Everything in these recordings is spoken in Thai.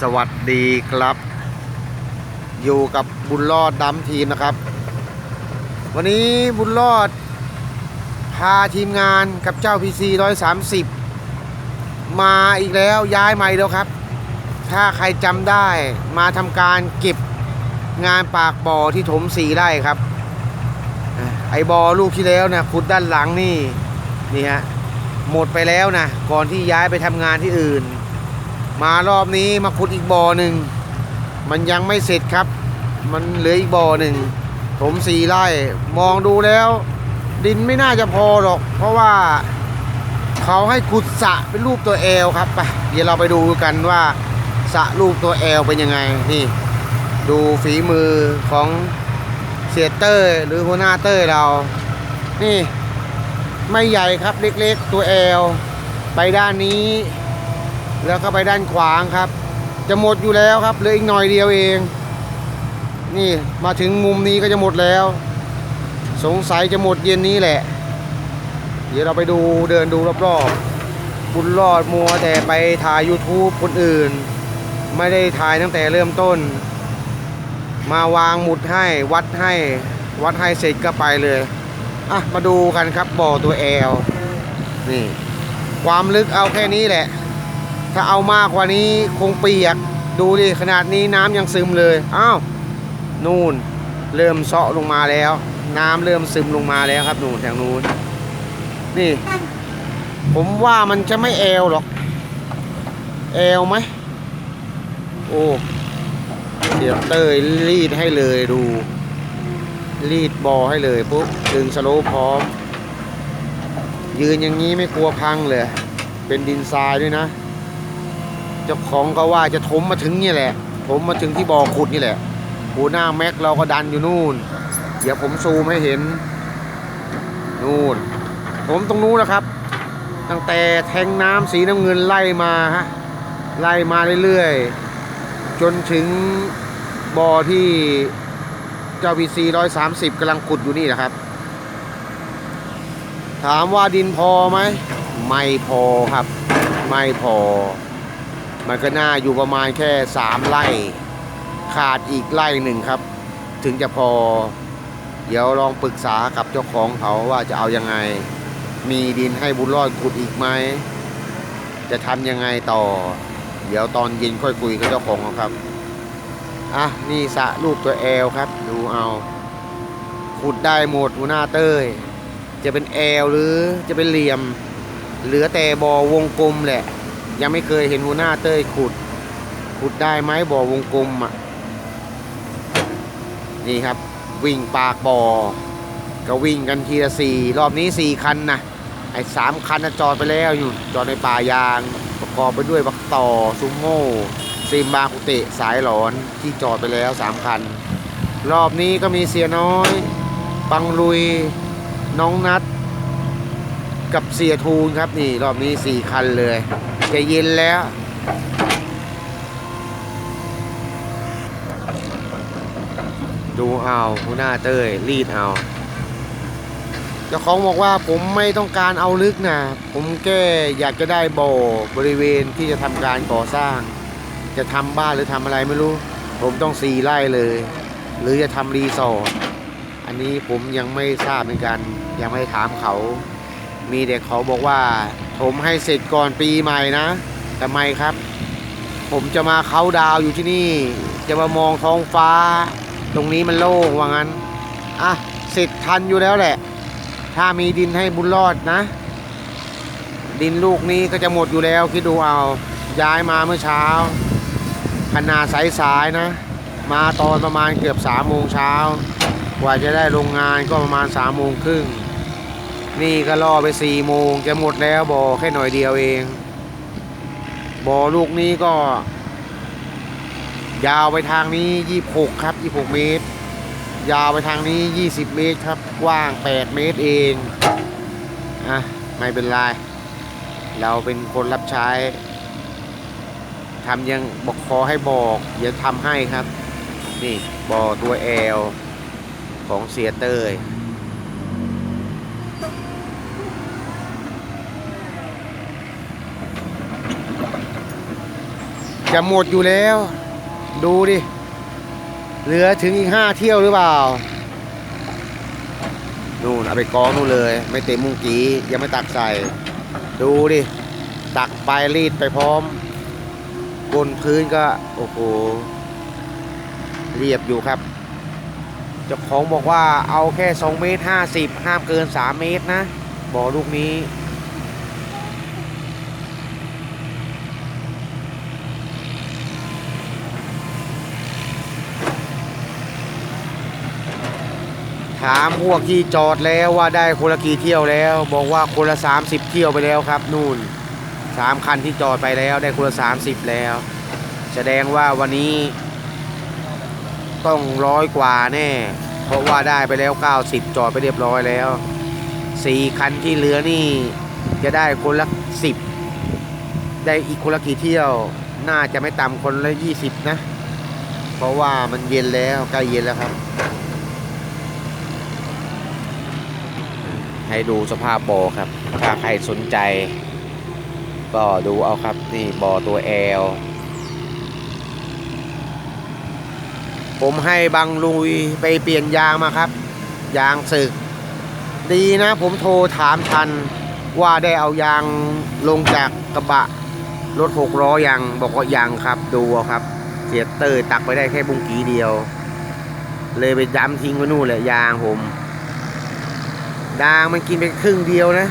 สวัสดีครับ อยู่กับบุญรอดดำทีมนะครับ วันนี้บุญรอด พาทีมงานกับเจ้า PC 130มสิบมาอีกแล้วย้ายใหม่แล้วครับ ถ้าใครจำได้มาทำการเก็บงานปากบ่อที่ถมสีไร่ครับ ไอบอลูกที่แล้วนะขุดด้านหลังนี่นี่ฮะหมดไปแล้วนะก่อนที่ย้ายไปทำงานที่อื่น มารอบนี้มาขุดอีกบ่อหนึ่ง มันยังไม่เสร็จครับ มันเหลืออีกบ่อหนึ่งถมสี่ไร่ มองดูแล้ว ดินไม่น่าจะพอหรอก เพราะว่าเขาให้ขุดสะเป็นรูปตัวแอลครับไปเดี๋ยวเราไปดูกันว่าสะรูปตัวแอลเป็นยังไงนี่ ดูฝีมือของเสียเตอร์หรือหัวหน้าเตอร์เรา นี่ ไม่ใหญ่ครับเล็กๆตัวแอลไปด้านนี้ แล้วก็ไปด้านขวางครับ จะหมดอยู่แล้วครับเหลืออีกหน่อยเดียวเอง นี่มาถึงมุมนี้ก็จะหมดแล้ว สงสัยจะหมดเย็นนี้แหละ เดี๋ยวเราไปดูเดินดูรอบๆบุญรอดมัวแต่ไปถ่าย YouTube คนอื่น ไม่ได้ถ่ายตั้งแต่เริ่มต้น มาวางหมุดให้วัดให้วัดให้เสร็จก็ไปเลยอะมาดูกันครับบ่อตัวแอลนี่ ความลึกเอาแค่นี้แหละ ถ้าเอามากกว่านี้คงเปียก ดูดิขนาดนี้น้ำยังซึมเลย อ้าว นู่น เริ่มเซาะลงมาแล้ว น้ำเริ่มซึมลงมาแล้วครับนู่นทางนู้น นี่ ผมว่ามันจะไม่แอลหรอก แอลไหม โอ้เดี๋ยวเตยรีดให้เลยดู รีดบอให้เลยปุ๊บดึงสโลว์พร้อม ยืนอย่างนี้ไม่กลัวพังเลย เป็นดินทรายด้วยนะ เจ้าของก็ว่าจะถมมาถึงนี่แหละถมมาถึงที่บ่อขุดนี่แหละหัวหน้าแม็กเราก็ดันอยู่นู่น เดี๋ยวผมซูมให้เห็น นู่น ผมตรงนู้นนะครับ ตั้งแต่แทงน้ำสีน้ำเงินไล่มาฮะไล่มาเรื่อยๆ จนถึงบ่อที่เจ้า BC 130กำลังขุดอยู่นี่นะครับ ถามว่าดินพอไหม ไม่พอครับ ไม่พอ มันก็น่าอยู่ประมาณแค่สามไร่ขาดอีกไร่หนึ่งครับ ถึงจะพอ เดี๋ยวลองปรึกษากับเจ้าของเขาว่าจะเอายังไง มีดินให้บุญรอดขุดอีกไหม จะทำยังไงต่อ เดี๋ยวตอนเย็นค่อยคุยกับเจ้าของเขาครับอะนี่สะรูปตัวแอลครับ ดูเอา ขุดได้หมดหัวหน้าเต้ย จะเป็นแอลหรือจะเป็นเหลี่ยม เหลือแต่บอวงกลมแหละ ยังไม่เคยเห็นหัวหน้าเต้ยขุด ขุดได้ไหมบ่อวงกลมอะ นี่ครับ วิ่งปากบ่อ ก็วิ่งกันทีละสี่รอบนี้สี่คันนะไอ้สามคันจอดไปแล้วอยู่ จอดในป่ายาง ประกอบไปด้วยบักต่อซุมโม่ซิมบาคุเตะสายหลอนที่จอดไปแล้วสามคัน รอบนี้ก็มีเสียน้อย ปังลุยน้องนัด กับเสียทูนครับนี่ รอบนี้สี่คันเลย จะเย็นแล้ว ดูเอาหัวหน้าเต้ยรีดเอาเจ้าของบอกว่าผมไม่ต้องการเอาลึกนะผมแค่อยากจะได้บ่อบริเวณที่จะทำการก่อสร้าง จะทำบ้านหรือทำอะไรไม่รู้ ผมต้องสีไร่เลย หรือจะทำรีสอร์ทอันนี้ผมยังไม่ทราบเหมือนกัน ยังไม่ถามเขา มีเด็กเขาบอกว่า ผมให้เสร็จก่อนปีใหม่นะทำไมครับ ผมจะมาเขาดาวอยู่ที่นี่ จะมามองท้องฟ้า ตรงนี้มันโล่งว่างั้นอะเสร็จทันอยู่แล้วแหละ ถ้ามีดินให้บุญรอดนะ ดินลูกนี้ก็จะหมดอยู่แล้วคิดดูเอา ย้ายมาเมื่อเช้า ขนาดสายๆนะ มาตอนประมาณเกือบสามโมงเช้ากว่าจะได้โรงงานก็ประมาณสามโมงครึ่ง นี่ก็รอไปสี่โมงจะหมดแล้วบอแค่หน่อยเดียวเองบอลูกนี้ก็ ยาวไปทางนี้26ครับ26เมตร ยาวไปทางนี้20เมตรครับกว้าง8เมตรเองอะไม่เป็นไรเราเป็นคนรับใช้ทำยังบอกขอให้บอกเดี๋ยวทำให้ครับ นี่บอตัวแอลของเสียเตย จะหมดอยู่แล้ว ดูดิ เหลือถึงอีกห้าเที่ยวหรือเปล่า นู่นเอาไปกองนู่นเลย ไม่เต็มมุงกียังไม่ตักใส่ ดูดิ ตักไปรีดไปพร้อม บนพื้นก็ โอ้โห เรียบอยู่ครับ เจ้าของบอกว่าเอาแค่2เมตร50ห้ามเกิน3เมตรนะบ่อลูกนี้ ถามพวกที่จอดแล้วว่าได้คนละกี่เที่ยวแล้ว บอกว่าคนละ 30 เที่ยวไปแล้วครับ นู่นสามคันที่จอดไปแล้วได้คนละ 30 แล้ว แสดงว่าวันนี้ ต้องร้อยกว่าแน่ เพราะว่าได้ไปแล้ว 90 จอดไปเรียบร้อยแล้ว4คันที่เหลือนี่จะได้คนละ 10 ได้อีกคนละกี่เที่ยว น่าจะไม่ต่ำคนละ 20 นะ เพราะว่ามันเย็นแล้วใกล้เย็นแล้วครับ ให้ดูสภาพบ่อครับ ถ้าใครสนใจ ก็ดูเอาครับนี่บ่อตัวแอลผมให้บังลุยไปเปลี่ยนยางมาครับ ยางสึก ดีนะผมโทรถามทันว่าได้เอายางลงจากกระบะรถหกล้อยังบอกว่ายังครับดูครับ เสียเตอร์ตักไปได้แค่บุงกีเดียว เลยไปย้ำทิ้งไว้นู่นแหละยางผม ดางมันกินไปครึ่งเดียวนะ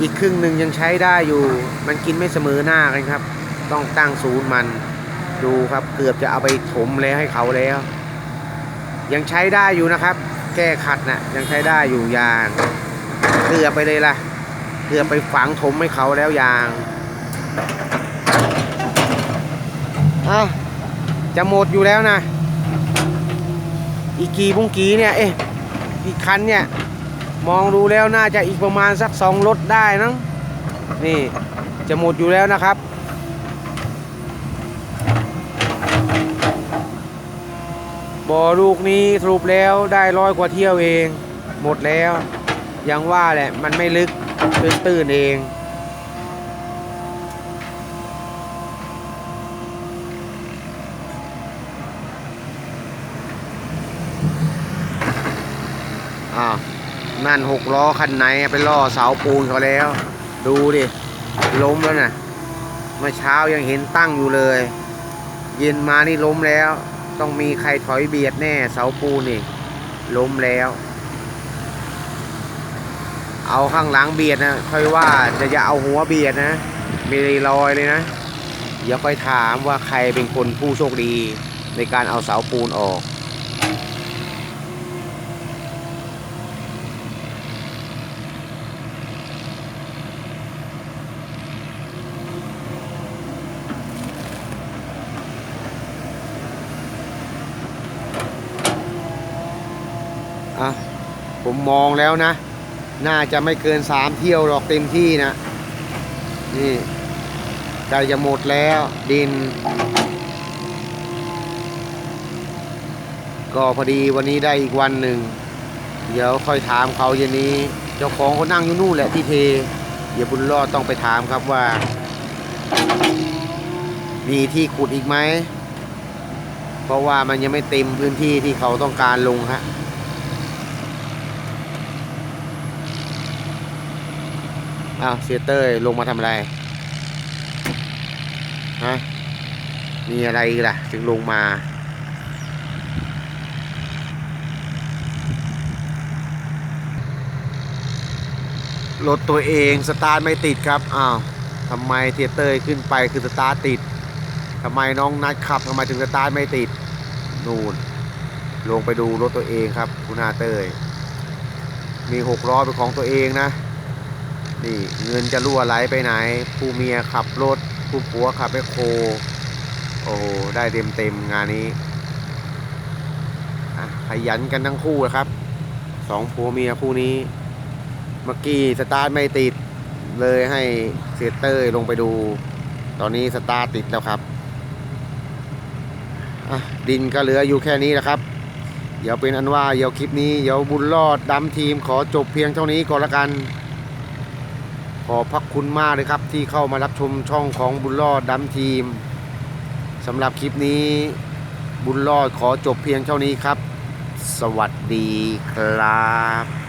อีกครึ่งหนึ่งยังใช้ได้อยู่ มันกินไม่เสมอหน้ากันครับ ต้องตั้งศูนย์มันดูครับ เกือบจะเอาไปถมแล้วให้เขาแล้ว ยังใช้ได้อยู่นะครับ แก้ขัดนะ่ะยังใช้ได้อยู่ยางเกือบไปเลยล่ะ เกือบไปฝังถมให้เขาแล้วยางอะจะหมดอยู่แล้วนะ อีกกี่บุ้งกีเนี่ย เอ๊ะอีกคันเนี่ย มองดูแล้วน่าจะอีกประมาณสักสองรถได้นะนี่จะหมดอยู่แล้วนะครับ บ่อลูกนี้สรุปแล้วได้ร้อยกว่าเที่ยวเอง หมดแล้วยังว่าแหละมันไม่ลึกตื้นๆเองอ้า นั่นหกล้อคันไหนไปล่อเสาปูนเขาแล้ว ดูดิล้มแล้วนะ่ะเมื่อเช้ายังเห็นตั้งอยู่เลย เย็นมานี่ล้มแล้ว ต้องมีใครถอยเบียดแน่เสาปูนนี่ล้มแล้ว เอาข้างหลังเบียดนะค่อยว่าจะจะเอาหัวเบียดนะมีรอยเลยนะเดี๋ยวค่อยถามว่าใครเป็นคนผู้โชคดีในการเอาเสาปูนออก ผมมองแล้วนะ น่าจะไม่เกินสามเที่ยวหรอกเต็มที่นะ นี่ใกล้จะหมดแล้วดิน ก็พอดีวันนี้ได้อีกวันหนึ่ง เดี๋ยวค่อยถามเขาเย็นนี้ เจ้าของเขานั่งอยู่นู่นแหละที่เท เดี๋ยวบุญรอดต้องไปถามครับว่า มีที่ขุดอีกไหม เพราะว่ามันยังไม่เต็มพื้นที่ที่เขาต้องการลงฮะ อ้าวเสียเต้ยลงมาทำอะไรฮะมีอะไรล่ะถึงลงมารถตัวเองสตาร์ทไม่ติดครับ อ้าวทำไมเทียเตอร์ขึ้นไปคือสตาร์ทติดทำไมน้องนัดขับทำไมถึงสตาร์ทไม่ติด นู่น ลงไปดูรถตัวเองครับคุณอาเตยมีหกล้อเป็นของตัวเองนะ นี่เงินจะรั่วไหลไปไหน ผู้เมียขับรถ ผู้ผัวขับแมคโค โอ้โหได้เต็มเต็มๆงานนี้อะขยันกันทั้งคู่นะครับสองผัวเมียคู่นี้ เมื่อกี้สตาร์ทไม่ติดเลยให้เซยเตอร์ลงไปดู ตอนนี้สตาร์ทติดแล้วครับอะดินก็เหลืออยู่แค่นี้นะครับ เดี๋ยวเป็นอันว่าเดี๋ยวคลิปนี้ เดี๋ยวบุญรอดดำทีมขอจบเพียงเท่านี้ก่อนละกัน ขอพักคุณมากเลยครับที่เข้ามารับชมช่องของบุญรอดดัมทีมสำหรับคลิปนี้บุญรอดขอจบเพียงเท่านี้ครับ สวัสดีครับ